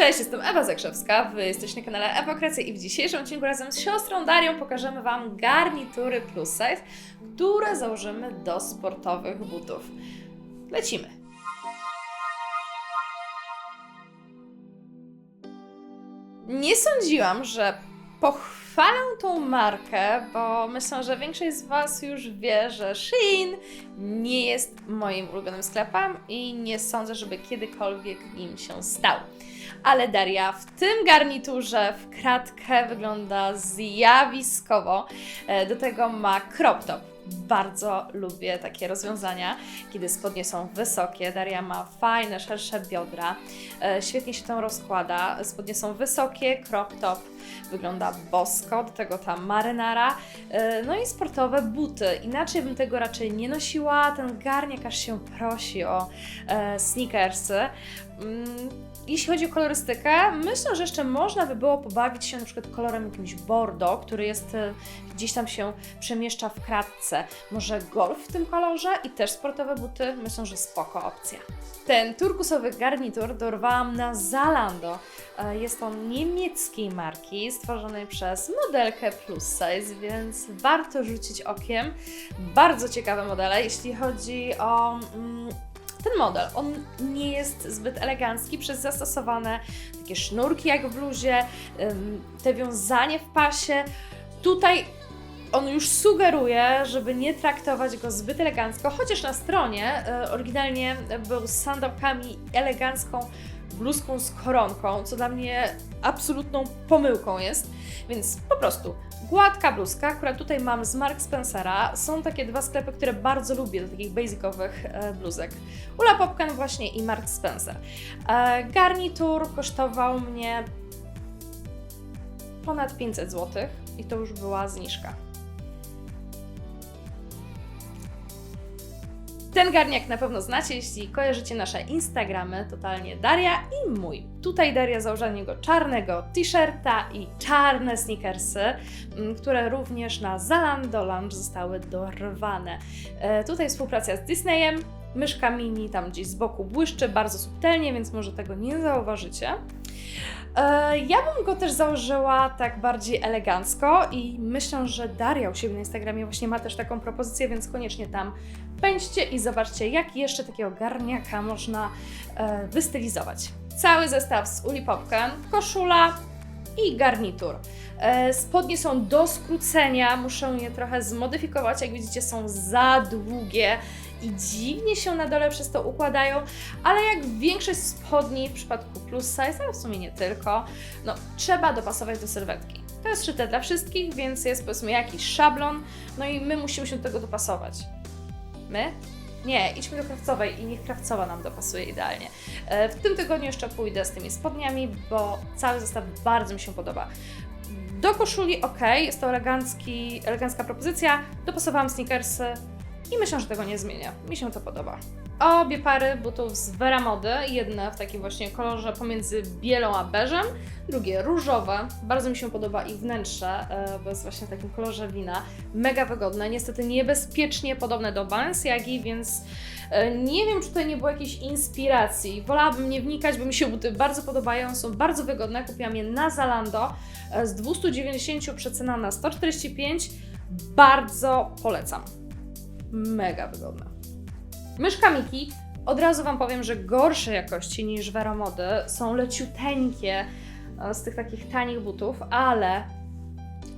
Cześć, jestem Ewa Zakrzewska, wy jesteście na kanale Ewa Kreacja i w dzisiejszym odcinku razem z siostrą Darią pokażemy Wam garnitury plus size, które założymy do sportowych butów. Lecimy! Nie sądziłam, że pochwalę tą markę, bo myślę, że większość z Was już wie, że Shein nie jest moim ulubionym sklepem i nie sądzę, żeby kiedykolwiek nim się stał. Ale Daria w tym garniturze w kratkę wygląda zjawiskowo. E, Do tego ma crop top. Bardzo lubię takie rozwiązania, kiedy spodnie są wysokie. Daria ma fajne, szersze biodra. E, Świetnie się to rozkłada. Spodnie są wysokie, crop top wygląda bosko, do tego ta marynara, e, no i sportowe buty. Inaczej bym tego raczej nie nosiła. Ten garniak aż się prosi o sneakersy. Jeśli chodzi o kolorystykę, myślę, że jeszcze można by było pobawić się na przykład kolorem jakimś bordo, który jest e, gdzieś tam się przemieszcza w kratce. Może golf w tym kolorze i też sportowe buty. Myślę, że spoko opcja. Ten turkusowy garnitur dorwałam na Zalando. E, Jest on niemieckiej marki, stworzony przez modelkę plus size, więc warto rzucić okiem. Bardzo ciekawe modele, jeśli chodzi o mm, ten model. On nie jest zbyt elegancki przez zastosowane takie sznurki jak w bluzie, te wiązanie w pasie. Tutaj on już sugeruje, żeby nie traktować go zbyt elegancko, chociaż na stronie e, oryginalnie był z sandałkami elegancką bluzką z koronką, co dla mnie absolutną pomyłką jest. Więc po prostu gładka bluzka, akurat tutaj mam z Mark Spencera. Są takie dwa sklepy, które bardzo lubię do takich basicowych e, bluzek. Ula Popken właśnie i Mark Spencer. E, garnitur kosztował mnie ponad 500 zł i to już była zniżka. Ten garniak na pewno znacie, jeśli kojarzycie nasze Instagramy, totalnie Daria i mój. Tutaj Daria założyła niego czarnego t-shirta i czarne sneakersy, m, które również na Zalando Lounge zostały dorwane. E, tutaj współpraca z Disneyem, myszka mini tam gdzieś z boku błyszczy bardzo subtelnie, więc może tego nie zauważycie. E, Ja bym go też założyła tak bardziej elegancko i myślę, że Daria u siebie na Instagramie właśnie ma też taką propozycję, więc koniecznie tam pędźcie i zobaczcie, jak jeszcze takiego garniaka można e, wystylizować. Cały zestaw z Uli Popken, koszula i garnitur. E, spodnie są do skrócenia, muszę je trochę zmodyfikować, jak widzicie są za długie i dziwnie się na dole przez to układają, ale jak większość spodni w przypadku plus size, ale w sumie nie tylko, no trzeba dopasować do sylwetki. To jest szyte dla wszystkich, więc jest powiedzmy jakiś szablon, no i my musimy się do tego dopasować. My? Nie, idźmy do krawcowej i niech krawcowa nam dopasuje idealnie. E, W tym tygodniu jeszcze pójdę z tymi spodniami, bo cały zestaw bardzo mi się podoba. Do koszuli ok, jest to elegancki, elegancka propozycja. Dopasowałam sneakersy i myślę, że tego nie zmienię. Mi się to podoba. Obie pary butów z Vera Mody, jedne w takim właśnie kolorze pomiędzy bielą a beżem, drugie różowe. Bardzo mi się podoba ich wnętrze, e, bo jest właśnie w takim kolorze wina. Mega wygodne, niestety niebezpiecznie podobne do Balenciagi, więc e, nie wiem, czy tutaj nie było jakiejś inspiracji. Wolałabym nie wnikać, bo mi się buty bardzo podobają, są bardzo wygodne. Kupiłam je na Zalando e, z 290 przecena na 145. Bardzo polecam. Mega wygodne. Myszka Miki, od razu Wam powiem, że gorszej jakości niż Vera są leciuteńkie e, z tych takich tanich butów, ale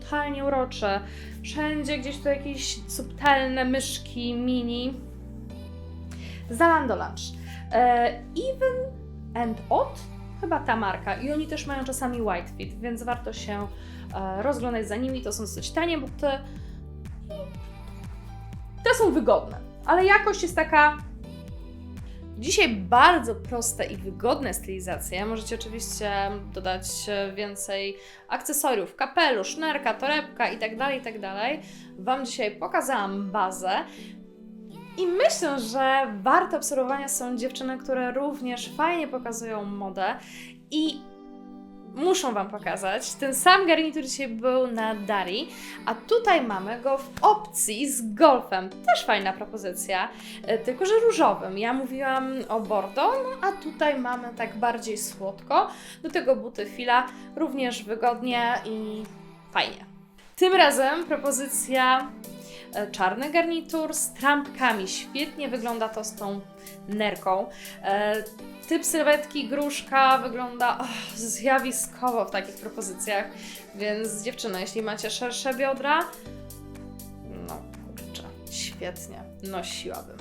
totalnie urocze. Wszędzie gdzieś tu jakieś subtelne myszki mini. Zalando Lunch. E, Even and Odd, chyba ta marka. I oni też mają czasami white fit, więc warto się e, rozglądać za nimi. To są dosyć tanie buty. Te są wygodne, ale jakość jest taka. Dzisiaj bardzo proste i wygodne stylizacje. Możecie oczywiście dodać więcej akcesoriów, kapelusz, nerka, torebka itd., itd. Wam dzisiaj pokazałam bazę. I myślę, że warte obserwowania są dziewczyny, które również fajnie pokazują modę i muszą Wam pokazać. Ten sam garnitur dzisiaj był na Dari, a tutaj mamy go w opcji z golfem. Też fajna propozycja, e, tylko że różowym. Ja mówiłam o Bordeaux, no a tutaj mamy tak bardziej słodko. Do tego buty fila również wygodnie i fajnie. Tym razem propozycja czarny garnitur z trampkami. Świetnie wygląda to z tą nerką. E, Typ sylwetki gruszka wygląda oh, zjawiskowo w takich propozycjach, więc dziewczyny, jeśli macie szersze biodra, no kurczę, świetnie, nosiłabym.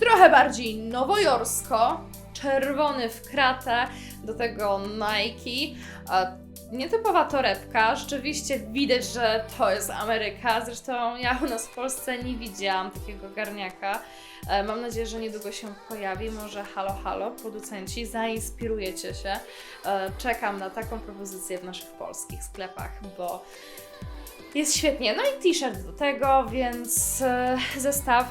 Trochę bardziej nowojorsko, czerwony w kratę, do tego Nike, nietypowa torebka, rzeczywiście widać, że to jest Ameryka, zresztą ja u nas w Polsce nie widziałam takiego garniaka. E, Mam nadzieję, że niedługo się pojawi. Może halo, halo, producenci, zainspirujecie się. E, Czekam na taką propozycję w naszych polskich sklepach, bo jest świetnie. No i t-shirt do tego, więc e, zestaw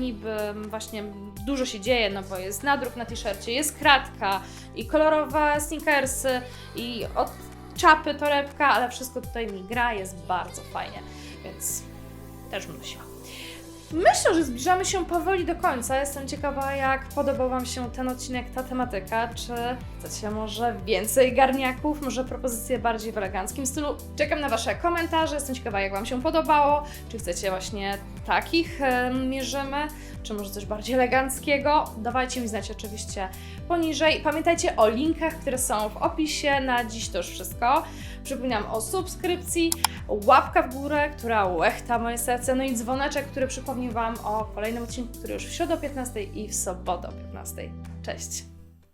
niby właśnie dużo się dzieje, no bo jest nadruk na t-shircie, jest kratka i kolorowe sneakersy i od czapy torebka, ale wszystko tutaj mi gra, jest bardzo fajnie, więc też bym. Myślę, że zbliżamy się powoli do końca. Jestem ciekawa, jak podobał Wam się ten odcinek, ta tematyka. Czy chcecie może więcej garniaków, może propozycje bardziej w eleganckim stylu? Czekam na Wasze komentarze. Jestem ciekawa, jak Wam się podobało. Czy chcecie właśnie takich mierzymy, czy może coś bardziej eleganckiego? Dawajcie mi znać oczywiście poniżej. Pamiętajcie o linkach, które są w opisie. Na dziś to już wszystko. Przypominam o subskrypcji, łapka w górę, która łechta moje serce, no i dzwoneczek, który przypomni Wam o kolejnym odcinku, który już w środę o 15 i w sobotę o 15. Cześć!